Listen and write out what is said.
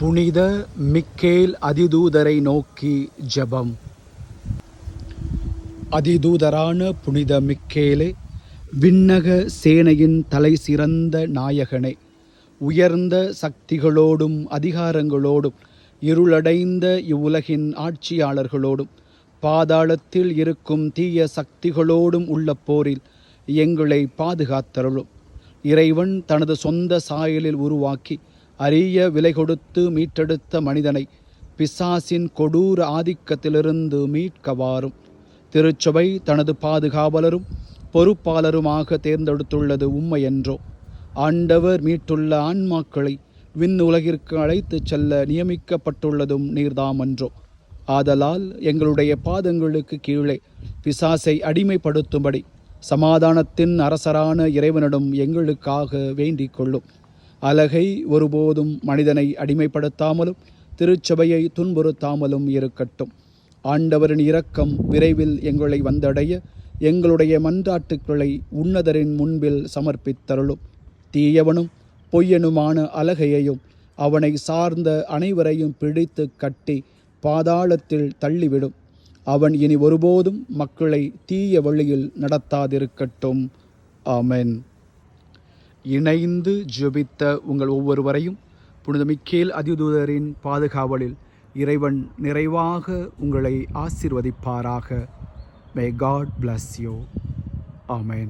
புனித மிக்கேல் அதிதூதரை நோக்கி ஜபம். அதிதூதரான புனித மிக்கேலே விண்ணக சேனையின் தலை சிறந்த நாயகனே உயர்ந்த சக்திகளோடும் அதிகாரங்களோடும் இருளடைந்த இவ்வுலகின் ஆட்சியாளர்களோடும் பாதாளத்தில் இருக்கும் தீய சக்திகளோடும் உள்ள போரில் எங்களை பாதுகாத்தருளும். இறைவன் தனது சொந்த சாயலில் உருவாக்கி அரிய விலை கொடுத்து மீட்டெடுத்த மனிதனை பிசாசின் கொடூர ஆதிக்கத்திலிருந்து மீட்கவாறும் திருச்சபை தனது பாதுகாவலரும் பொறுப்பாளருமாக தேர்ந்தெடுத்துள்ளது உண்மை என்றோ ஆண்டவர் மீட்டுள்ள ஆன்மாக்களை விண்ணுலகிற்கு அழைத்துச் செல்ல நியமிக்கப்பட்டுள்ளதும் நீர்தாம் என்றோ ஆதலால் எங்களுடைய பாதங்களுக்கு கீழே பிசாசை அடிமைப்படுத்தும்படி சமாதானத்தின் அரசரான இறைவனிடம் எங்களுக்காக வேண்டிக் கொள்ளும். அலகை ஒருபோதும் மனிதனை அடிமைப்படுத்தாமலும் திருச்சபையை துன்புறுத்தாமலும் இருக்கட்டும். ஆண்டவரின் இரக்கம் விரைவில் எங்களை வந்தடைய எங்களுடைய மன்றாட்டுக்களை உன்னதரின் முன்பில் சமர்ப்பித்தருளும். தீயவனும் பொய்யனுமான அலகையையும் அவனை சார்ந்த அனைவரையும் பிடித்து கட்டி பாதாளத்தில் தள்ளிவிடும். அவன் இனி ஒருபோதும் மக்களை தீய வழியில் நடத்தாதிருக்கட்டும். ஆமென். இணைந்து ஜெபித்த உங்கள் ஒவ்வொருவரையும் புனித மிக்கேல் அதிதூதரின் பாதுகாவலில் இறைவன் நிறைவாக உங்களை ஆசிர்வதிப்பாராக. May God bless you amen